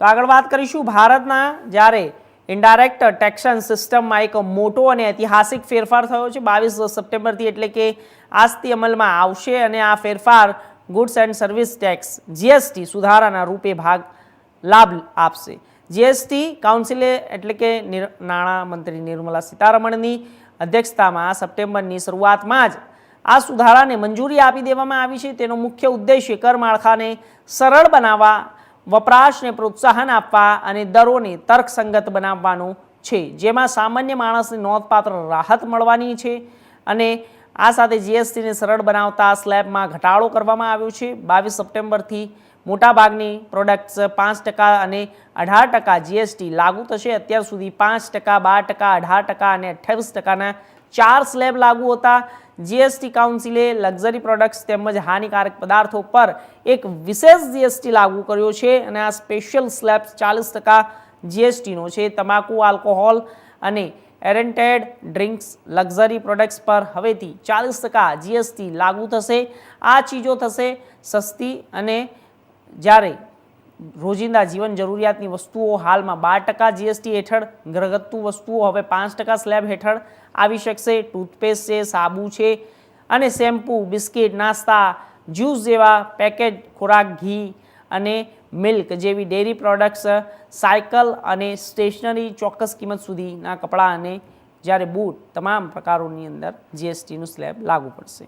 તો આગળ વાત કરીશું ભારતના, જ્યારે ઇન્ડાયરેક્ટ ટેક્સન સિસ્ટમમાં એક મોટો અને ઐતિહાસિક ફેરફાર થયો છે, બાવીસ સપ્ટેમ્બરથી એટલે કે આજથી અમલમાં આવશે અને આ ફેરફાર goods and service tax GST સુધારાના રૂપે ભાગ લાભ આપશે. જીએસટી કાઉન્સિલે એટલે કે નાણામંત્રી નિર્મલા સીતારમણની અધ્યક્ષતામાં સપ્ટેમ્બરની શરૂઆતમાં જ આ સુધારાને મંજૂરી આપી દેવામાં આવી છે. તેનો મુખ્ય ઉદ્દેશ્ય કર માળખાને સરળ બનાવવા વપરાશને પ્રોત્સાહન આપવા અને દરોને તર્કસંગત બનાવવાનો છે. જેમાં સામાન્ય માણસને નોંધપાત્ર રાહત મળવાની છે અને આ સાથે જીએસટીને સરળ બનાવતા સ્લેબમાં ઘટાડો કરવામાં આવ્યો છે. બાવીસ સપ્ટેમ્બરથી મોટાભાગની પ્રોડક્ટ્સ પાંચ ટકા અને અઢાર ટકા જીએસટી લાગુ થશે. અત્યાર સુધી પાંચ ટકા, બાર ટકા, અઢાર ટકા અને અઠ્યાવીસ ટકાના ચાર સ્લેબ લાગુ હતા. જીએસટી કાઉન્સિલે લક્ઝરી પ્રોડક્ટ્સ તેમજ હાનિકારક પદાર્થો પર એક વિશેષ જીએસટી લાગુ કર્યો છે અને આ સ્પેશિયલ સ્લેબ ચાલીસ ટકા જીએસટીનો છે, તમાકુ આલ્કોહોલ અને એરેન્ટેડ ડ્રિંક્સ લક્ઝરી પ્રોડક્ટ્સ પર હવેથી ચાલીસ ટકા જીએસટી લાગુ થશે. આ ચીજો થશે સસ્તી અને જ્યારે રોજિંદા જીવન જરૂરિયાતની વસ્તુઓ હાલમાં બાર ટકા જીએસટી હેઠળ, ઘરગથ્થુ વસ્તુઓ હવે પાંચ ટકા સ્લેબ હેઠળ. આવી શકશે ટૂથપેસ્ટ છે, સાબુ છે અને શેમ્પૂ, બિસ્કિટ, નાસ્તા, જ્યુસ જેવા પેકેજ, ખોરાક, ઘી અને મિલ્ક જેવી ડેરી પ્રોડક્ટ્સ સાયકલ અને સ્ટેશનરી ચોક્કસ કિંમત સુધીના કપડાં અને જ્યારે બૂટ, તમામ પ્રકારોની અંદર જીએસટીનું સ્લેબ લાગુ પડશે.